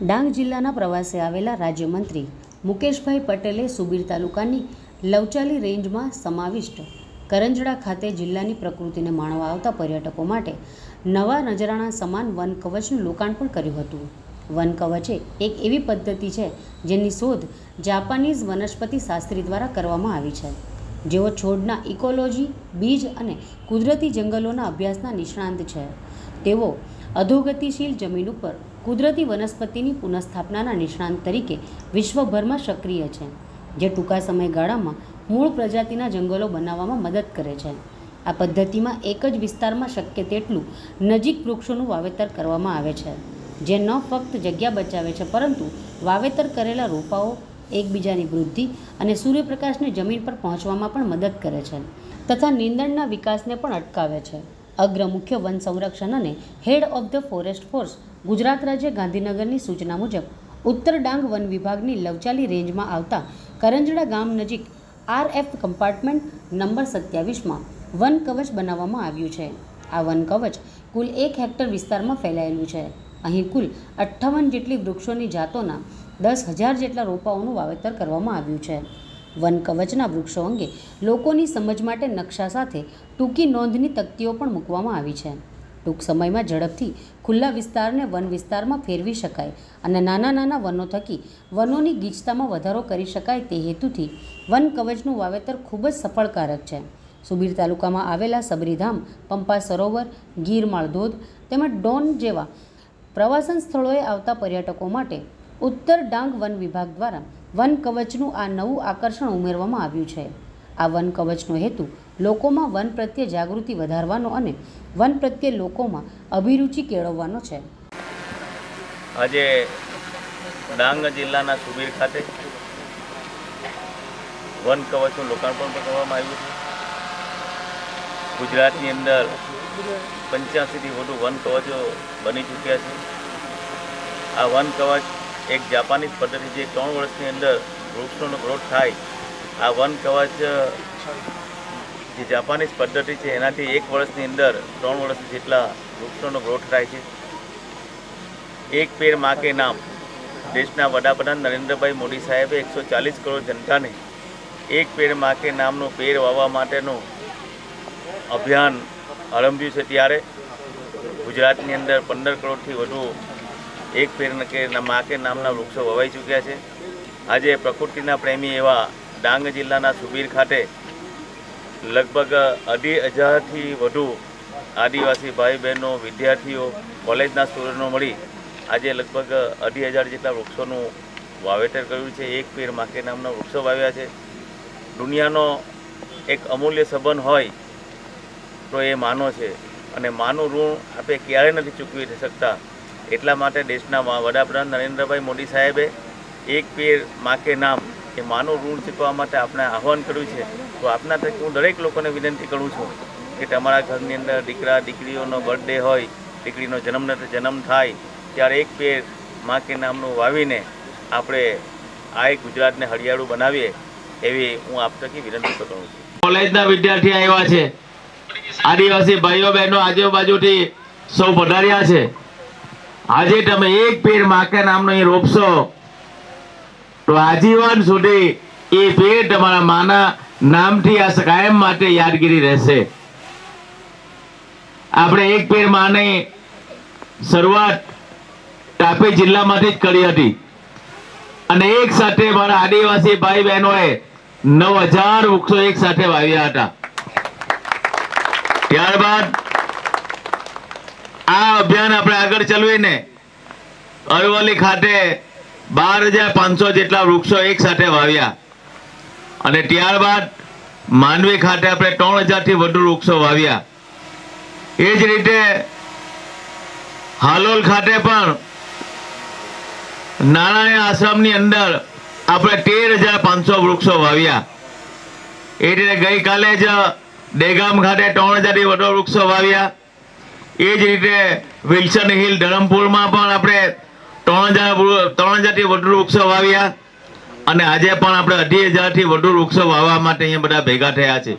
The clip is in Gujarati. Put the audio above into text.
ડાંગ જિલ્લાના પ્રવાસે આવેલા રાજ્યમંત્રી મુકેશભાઈ પટેલે સુબીર તાલુકાની લવચાલી રેન્જમાં સમાવિષ્ટ કરંજડા ખાતે જિલ્લાની પ્રકૃતિને માણવા આવતા પર્યટકો માટે નવા નજરાણા સમાન વન કવચનું લોકાર્પણ કર્યું હતું. વન કવચ એ એક એવી પદ્ધતિ છે જેની શોધ જાપાનીઝ વનસ્પતિ શાસ્ત્રી દ્વારા કરવામાં આવી છે. જેઓ છોડના ઇકોલોજી બીજ અને કુદરતી જંગલોના અભ્યાસના નિષ્ણાંત છે. તેઓ અધોગતિશીલ જમીન ઉપર કુદરતી વનસ્પતિની પુનઃસ્થાપનાના નિષ્ણાંત તરીકે વિશ્વભરમાં સક્રિય છે, જે ટૂંકા સમયગાળામાં મૂળ પ્રજાતિના જંગલો બનાવવામાં મદદ કરે છે. આ પદ્ધતિમાં એક જ વિસ્તારમાં શક્ય તેટલું નજીક વૃક્ષોનું વાવેતર કરવામાં આવે છે, જે ન ફક્ત જગ્યા બચાવે છે, પરંતુ વાવેતર કરેલા રોપાઓ એકબીજાની વૃદ્ધિ અને સૂર્યપ્રકાશને જમીન પર પહોંચવામાં પણ મદદ કરે છે તથા નીંદણના વિકાસને પણ અટકાવે છે. અગ્ર મુખ્ય વન સંરક્ષણ અને head of the forest force Gujarat રાજ્ય ગાંધીનગરની સૂચના મુજબ ઉત્તર ડાંગ વન વિભાગની લવચાલી રેન્જમાં આવતા કરંજડા ગામ નજીક આર એફ કમ્પાર્ટમેન્ટ નંબર સત્યાવીસમાં વન કવચ બનાવવામાં આવ્યું છે. આ વન કવચ કુલ એક હેક્ટર વિસ્તારમાં ફેલાયેલું છે. અહીં કુલ અઠ્ઠાવન જેટલી વૃક્ષોની જાતોના દસ હજાર જેટલા રોપાઓનું વાવેતર કરવામાં આવ્યું છે. વન કવચના વૃક્ષો અંગે લોકોની સમજ માટે નકશા સાથે ટૂંકી નોંધની તકતીઓ પણ મૂકવામાં આવી છે. ટૂંક સમયમાં ઝડપથી ખુલ્લા વિસ્તારને વન વિસ્તારમાં ફેરવી શકાય અને નાના નાના વનો થકી વનોની ગીચતામાં વધારો કરી શકાય તે હેતુથી વન કવચનું વાવેતર ખૂબ જ સફળકારક છે. સુબીર તાલુકામાં આવેલા સબરીધામ, પંપા સરોવર, ગીરમાળ ધોધ તેમજ ડોન જેવા પ્રવાસન સ્થળોએ આવતા પર્યટકો માટે ઉત્તર ડાંગ વન વિભાગ દ્વારા વન કવચનું આ નવું આકર્ષણ ઉમેરવામાં આવ્યું છે. આ વન કવચનો હેતુ લોકોમાં વન પ્રત્યે જાગૃતિ વધારવાનો અને વન પ્રત્યે લોકોમાં અભિરુચિ કેળવવાનો છે. આજે ડાંગ જિલ્લાના સુબીર ખાતે વન કવચનું લોકાર્પણ પણ કરવામાં આવ્યું છે. ગુજરાતની અંદર પંચ્યાસીથી વધુ વન કવચો બની ચૂક્યા છે. આ વન કવચ એક જાપાનીઝ પદ્ધતિ જે ત્રણ વર્ષની અંદર વૃક્ષોનો ગ્રોથ થાય. આ વન કવચ જે જાપાનીઝ પદ્ધતિ છે, એનાથી એક વર્ષની અંદર ત્રણ વર્ષ જેટલા વૃક્ષોનો ગ્રોથ થાય છે. એક પેડ માકે નામ. દેશના વડાપ્રધાન નરેન્દ્રભાઈ મોદી સાહેબે એકસો ચાલીસ કરોડ જનતાને એક પેડ માકે નામનું પેડ વાવવા માટેનું અભિયાન આરંભ્યું છે ત્યારે. ગુજરાતની અંદર પંદર કરોડથી વધુ એક ફેર કે માકે નામના વૃક્ષો વવાઈ ચૂક્યા છે. આજે પ્રકૃતિના પ્રેમી એવા ડાંગ જિલ્લાના સુબીર ખાતે લગભગ અઢી હજારથી વધુ આદિવાસી ભાઈ બહેનો, વિદ્યાર્થીઓ, કોલેજના સ્ટુડન્ટો મળી આજે લગભગ અઢી હજાર જેટલા વૃક્ષોનું વાવેતર કર્યું છે. એક પીર માકે નામના વૃક્ષો વાવ્યા છે. દુનિયાનો એક અમૂલ્ય સંબંધ હોય તો એ માનો છે. અને માનું ઋણ આપણે ક્યારેય નથી ચૂકવી શકતા. એટલા માટે દેશના વડાપ્રધાન નરેન્દ્રભાઈ મોદી સાહેબે એક પેડ માકે નામ એ માનું ઋણ ચૂકવવા માટે આપણે આહવાન કર્યું છે. તો આપના તરીકે હું દરેક લોકોને વિનંતી કરું છું કે તમારા ઘરની અંદર દીકરા, દીકરીઓનો બર્થડે હોય, દીકરીનો જન્મ જન્મ થાય, ત્યારે એક પેર મા કે નામનું વાવીને આપણે આ એક ગુજરાતને હરિયાળું બનાવીએ એવી હું આપ તકી વિનંતી કરું છું. કોલેજના વિદ્યાર્થી આવ્યા છે. આદિવાસી ભાઈઓ બહેનો આજુબાજુથી સૌ પધાર્યા છે. આજે તમે એક પેડ માકે નામનો અહીં રોપશો. તો આજીવન સુધી એ પેડ તમારા માના નામથી આ કાયમ માટે યાદગીરી રહેશે. આપણે એક પેડ માની શરૂઆત તાપી જિલ્લામાંથી જ કરી હતી. અને એક સાથે મારા આદિવાસી ભાઈ બહેનોએ નવ હજાર વૃક્ષો એક સાથે વાવ્યા હતા. ત્યારબાદ આ અભિયાન આપણે આગળ ચલાવીને અરવલ્લી ખાતે બાર હજાર પાંચસો જેટલા વૃક્ષો એક સાથે વાવ્યા. અને ત્યારબાદ માંડવી ખાતે આપણે ત્રણ હજારથી વધુ વૃક્ષો વાવ્યા. એ જ રીતે હાલોલ ખાતે પણ નારાયણ આશ્રમની અંદર આપણે તેર હજાર પાંચસો વૃક્ષો વાવ્યા. એ રીતે ગઈકાલે જ દેગામ ખાતે ત્રણ હજારથી વધુ વૃક્ષો વાવ્યા. એ જ રીતે વિલ્સન હિલ ધરમપુરમાં પણ આપણે ત્રણ હજાર ત્રણ હજારથી વધુ વૃક્ષો વાવ્યા. અને આજે પણ આપણે અઢી હજારથી વધુ વૃક્ષો વાવવા માટે અહીંયા બધા ભેગા થયા છે.